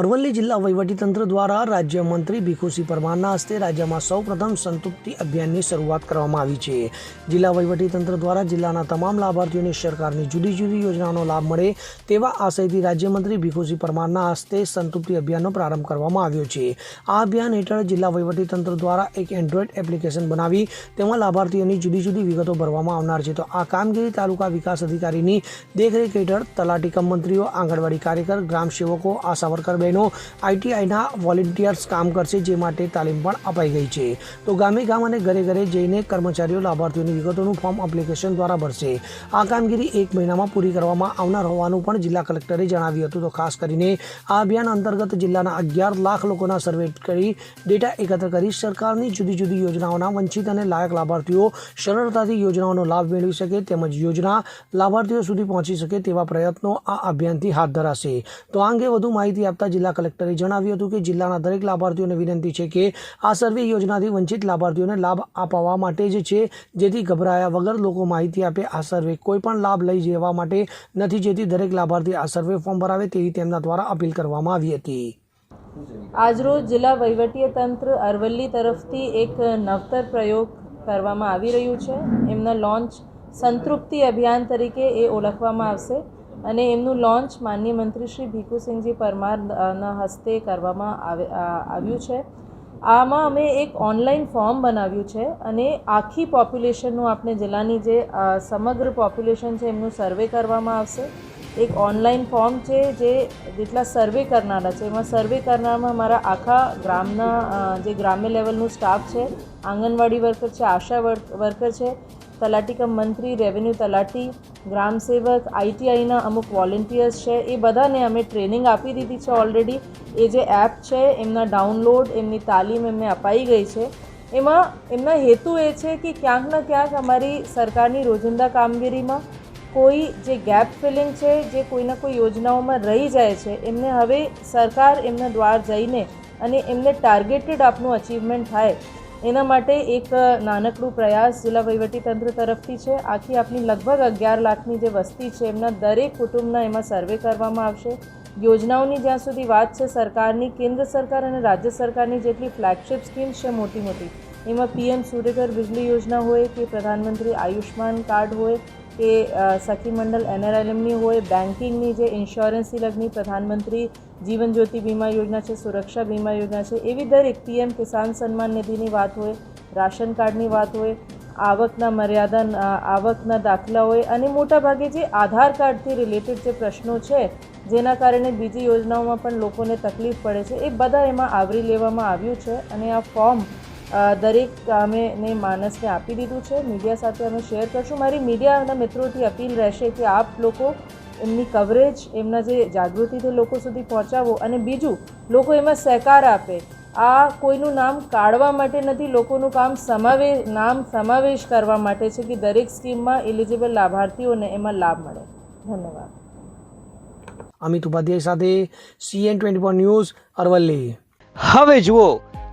અરવલ્લી જિલ્લા વહીવટીતંત્ર દ્વારા રાજ્યમંત્રી ભીખુસિંહ પરમારના હસ્તે રાજ્યમાં સૌપ્રથમ સંતૃપ્તિ અભિયાનની શરૂઆત કરવામાં આવી છે. જિલ્લા વહીવટીતંત્ર દ્વારા જિલ્લાના તમામ લાભાર્થીઓને સરકારની જુદી જુદી યોજનાનો લાભ મળે તેવા આશયથી રાજ્યમંત્રી ભીખુસિંહ પરમારના હસ્તે સંતૃપ્તિ અભિયાનનો પ્રારંભ કરવામાં આવ્યો છે. આ અભિયાન હેઠળ જિલ્લા વહીવટીતંત્ર દ્વારા એક એન્ડ્રોઈડ એપ્લિકેશન બનાવી તેમાં લાભાર્થીઓની જુદી જુદી વિગતો ભરવામાં આવનાર છે. તો આ કામગીરી તાલુકા વિકાસ અધિકારીની દેખરેખ હેઠળ તલાટી કમ મંત્રીઓ, આંગણવાડી કાર્યકર ગ્રામ સેવકો આશા વર્કર બહેનો આઈટીઆઈના વોલેન્ટિયર્સ કામ કરશે, જે માટે તાલીમ પણ અપાઈ ગઈ છે. તો ગામે ગામ અને ઘરે ઘરે જઈને કર્મચારીઓ, લાભાર્થીઓની વિગતોનું ફોર્મ એપ્લિકેશન દ્વારા ભરશે. આ કામગીરી એક મહિનામાં પૂરી કરવામાં આવનાર હોવાનું પણ જિલ્લા કલેક્ટરે જણાવ્યું હતું. તો ખાસ કરીને આ અભિયાન અંતર્ગત જિલ્લાના અગિયાર લાખ લોકોના સર્વે કરી, ડેટા એકત્ર કરી સરકારની જુદી જુદી યોજનાઓના વંચિત અને લાયક લાભાર્થીઓ સરળતાથી યોજનાઓનો લાભ મેળવી શકે તેમજ યોજના લાભાર્થીઓ સુધી પહોંચી શકે તેવા પ્રયત્નો આ અભિયાનથી હાથ ધરાશે. તો આ અંગે વધુ માહિતી આપતા જિલ્લા કલેક્ટરે જણાવ્યું હતું કે જિલ્લાના દરેક લાભાર્થીઓને વિનંતી છે કે આ સર્વે યોજનાથી વંચિત લાભાર્થીઓને લાભ અપાવવા માટે જ છે, જેથી ગભરાયા વગર લોકો માહિતી આપે, આ સર્વે કોઈ પણ લાભ લઈ જવા માટે નથી, જેથી દરેક લાભાર્થી આ સર્વે ફોર્મ ભરાવે તેવી તેમના દ્વારા અપીલ કરવામાં આવી હતી. આજરોજ જિલ્લા વહીવટીય તંત્ર અરવલ્લી તરફથી એક નવતર પ્રયોગ કરવામાં આવી રહ્યું છે. એમના લોન્ચ સંતૃપ્તિ અભિયાન તરીકે એ ઓળખવામાં આવશે. અને એમનું લોન્ચ માનનીય મંત્રી શ્રી ભીખુસિંહજી પરમારના હસ્તે કરવામાં આવે આવ્યું છે. આમાં અમે એક ઓનલાઈન ફોર્મ બનાવ્યું છે અને આખી પોપ્યુલેશનનું આપણે જિલ્લાની જે સમગ્ર પોપ્યુલેશન છે એમનું સર્વે કરવામાં આવશે. એક ઓનલાઈન ફોર્મ છે જે જેટલા સર્વે કરનારા છે, એમાં સર્વે કરનારમાં મારા આખા ગ્રામના જે ગ્રામ્ય લેવલનું સ્ટાફ છે, આંગણવાડી વર્કર છે, આશા વર્કર છે તલાટી કમ મંત્રી રેવન્યુ તલાટી, ગ્રામ સેવક આઈટીઆઈના અમુક વોલેન્ટિયર્સ છે, એ બધાને અમે ટ્રેનિંગ આપી દીધી છે ઓલરેડી એ જે એપ છે, એમના ડાઉનલોડ એમની તાલીમ એમને અપાઈ ગઈ છે. એમાં, એમના હેતુ એ છે કે ક્યાંક ને ક્યાંક અમારી સરકારની રોજિંદા કામગીરીમાં કોઈ જે ગેપ ફિલિંગ છે, જે કોઈના કોઈ યોજનાઓમાં રહી જાય છે, એમને હવે સરકાર એમના દ્વાર જઈને અને એમને ટાર્ગેટેડ આપનું અચીવમેન્ટ થાય. એના માટે એક નાનકડું પ્રયાસ જિલ્લા વહીવટીતંત્ર તરફથી છે. આખી આપણી લગભગ અગિયાર લાખની જે વસ્તી છે, એમના દરેક કુટુંબના એમાં સર્વે કરવામાં આવશે. યોજનાઓની જ્યાં સુધી વાત છે, સરકારની, કેન્દ્ર સરકાર અને રાજ્ય સરકારની જેટલી ફ્લેગશિપ સ્કીમ્સ છે મોટી મોટી એમાં પીએમ સૂર્યઘર વીજળી યોજના હોય કે પ્રધાનમંત્રી આયુષ્માન કાર્ડ હોય કે સખી મંડળ એનઆરએલએમની હોય બેન્કિંગની જે ઇન્સ્યોરન્સથી લગની પ્રધાનમંત્રી જીવન જ્યોતિ વીમા યોજના છે, સુરક્ષા વીમા યોજના છે, એવી દરેક પીએમ કિસાન સન્માન નિધિની વાત હોય, રાશન કાર્ડની વાત હોય, આવકના મર્યાદા આવકના દાખલા હોય અને મોટાભાગે જે આધાર કાર્ડથી રિલેટેડ જે પ્રશ્નો છે, જેના કારણે બીજી યોજનાઓમાં પણ લોકોને તકલીફ પડે છે, એ બધા એમાં આવરી લેવામાં આવ્યું છે અને આ ફોર્મ દરેક અમે ને માણસને આપી દીધું છે. મીડિયા સાથે અમે શેર કરશું. મારી મીડિયાના મિત્રોથી અપીલ રહેશે કે આપ લોકો એમની કવરેજ એમના જે જાગૃતિથી લોકો સુધી પહોંચાવો. અને બીજું લોકો એમાં સહકાર આપે. આ કોઈનું નામ કાઢવા માટે નથી. લોકોનું કામ સમાવે નામ સમાવેશ કરવા માટે છે કે દરેક સ્કીમમાં એલિજિબલ લાભાર્થીઓને એમાં લાભ મળે. ધન્યવાદ. અમિત ઉપાધ્યાય સાથે સીએન ટ્વેન્ટી ન્યૂઝ અરવલ્લી. હવે જુઓ